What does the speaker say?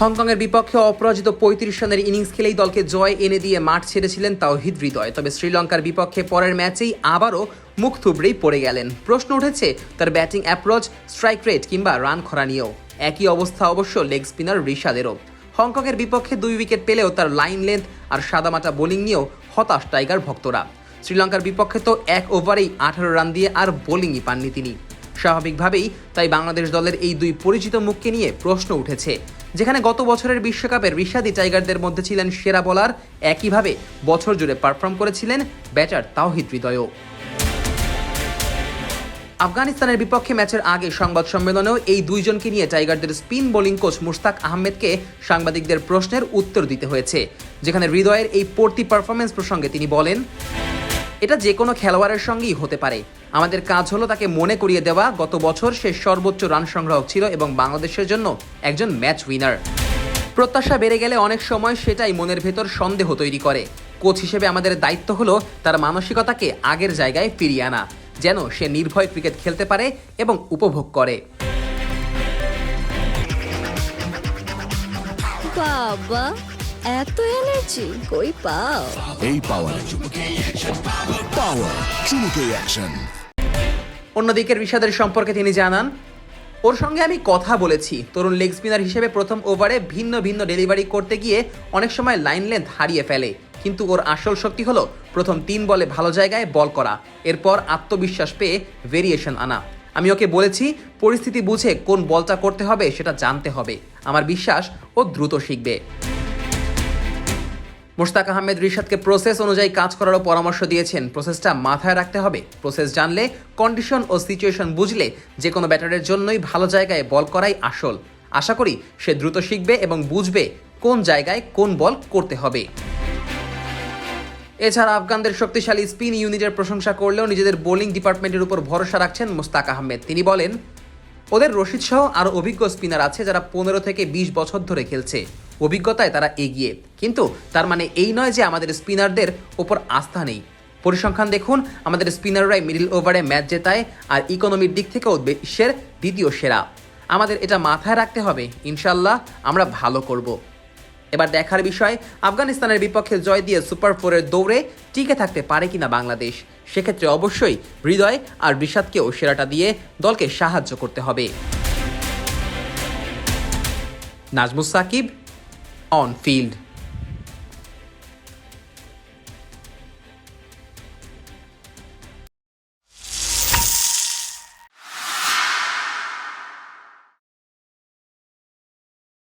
হংকংয়ের বিপক্ষে অপরাজিত পঁয়ত্রিশ রানের ইনিংস খেলেই দলকে জয় এনে দিয়ে মাঠ ছেড়েছিলেন তাওহিদ হৃদয়। তবে শ্রীলঙ্কার বিপক্ষে পরের ম্যাচেই আবারও মুখ থুবড়েই পড়ে গেলেন। প্রশ্ন উঠেছে, তার ব্যাটিং অ্যাপ্রোচ, স্ট্রাইক রেট কিংবা রান খরা নিয়েও একই অবস্থা অবশ্য লেগ স্পিনার ঋষাদেরও হংকংয়ের বিপক্ষে দুই উইকেট পেলেও তার লাইন লেন্থ আর সাদামাটা বোলিং নিয়েও হতাশ টাইগার ভক্তরা। শ্রীলঙ্কার বিপক্ষে তো এক ওভারেই আঠারো রান দিয়ে আর বোলিংই পাননি তিনি। স্বাভাবিকভাবেই তাই বাংলাদেশ দলের এই দুই পরিচিত মুখকে নিয়ে প্রশ্ন উঠেছে, যেখানে গত বছরের বিশ্বকাপের ঋষাদি টাইগারদের মধ্যে ছিলেন সেরা বোলার, একইভাবে বছর জুড়ে পারফর্ম করেছিলেন ব্যাটার তাওহিদ হৃদয়ও। আফগানিস্তানের বিপক্ষে ম্যাচের আগে সংবাদ সম্মেলনেও এই দুইজনকে নিয়ে টাইগারদের স্পিন বোলিং কোচ মুশতাক আহমেদকে সাংবাদিকদের প্রশ্নের উত্তর দিতে হয়েছে, যেখানে হৃদয়ের এই পড়তি পারফরমেন্স প্রসঙ্গে তিনি বলেন, এটা যে কোনো খেলোয়াড়ের সঙ্গেই হতে পারে। আমাদের কাজ হলো তাকে মনে করিয়ে দেওয়া। গত বছর সে সর্বোচ্চ রান সংগ্রাহক ছিল এবং বাংলাদেশের জন্য একজন ম্যাচ উইনার। প্রত্যাশা বেড়ে গেলে অনেক সময় সেটাই মনের ভেতর সন্দেহ তৈরি করে। কোচ হিসেবে আমাদের দায়িত্ব হলো তার মানসিকতাকে আগের জায়গায় ফিরিয়ে আনা যেন সে নির্ভয় ক্রিকেট খেলতে পারে এবং উপভোগ করে। বাবা এত এনার্জি কই পাও? এই পাওয়ার পাওয়ার চুমুকে অ্যাকশন অন্যদিকে ঋষাদের সম্পর্কে তিনি জানান, ওর সঙ্গে আমি কথা বলেছি। তরুণ লেগ স্পিনার হিসেবে প্রথম ওভারে ভিন্ন ভিন্ন ডেলিভারি করতে গিয়ে অনেক সময় লাইন লেন্থ হারিয়ে ফেলে। কিন্তু ওর আসল শক্তি হলো প্রথম তিন বলে ভালো জায়গায় বল করা, এরপর আত্মবিশ্বাস পেয়ে ভেরিয়েশন আনা। আমি ওকে বলেছি, পরিস্থিতি বুঝে কোন বলটা করতে হবে সেটা জানতে হবে। আমার বিশ্বাস ও দ্রুত শিখবে। মুশতাক আহমেদ রিশাদকে প্রসেস অনুযায়ী কাজ করারও পরামর্শ দিয়েছেন। প্রসেসটা মাথায় রাখতে হবে। প্রসেস জানলে কন্ডিশন ও সিচুয়েশন বুঝলে যে কোনো ব্যাটারের জন্যই ভালো জায়গায় বল করাই আসল। আশা করি সে দ্রুত শিখবে এবং বুঝবে কোন জায়গায় কোন বল করতে হবে। এছাড়া আফগানদের শক্তিশালী স্পিন ইউনিটের প্রশংসা করলেও নিজেদের বোলিং ডিপার্টমেন্টের উপর ভরসা রাখছেন মোস্তাক আহমেদ। তিনি বলেন, ওদের রশিদ সহ আরও অভিজ্ঞ স্পিনার আছে যারা পনেরো থেকে বিশ বছর ধরে খেলছে। অভিজ্ঞতায় তারা এগিয়ে। কিন্তু তার মানে এই নয় যে আমাদের স্পিনারদের ওপর আস্থা নেই। পরিসংখ্যান দেখুন, আমাদের স্পিনাররাই মিডল ওভারে ম্যাচ জেতায় আর ইকোনমির দিক থেকেও বিশ্বের দ্বিতীয় সেরা। আমাদের এটা মাথায় রাখতে হবে ইনশাল্লাহ আমরা ভালো করব। এবার দেখার বিষয়, আফগানিস্তানের বিপক্ষে জয় দিয়ে সুপার ফোরের দৌড়ে টিকে থাকতে পারে কিনা বাংলাদেশ? সেক্ষেত্রে অবশ্যই হৃদয় আর ঋষাদকেও সেরাটা দিয়ে দলকে সাহায্য করতে হবে। Najmus Shakib on field.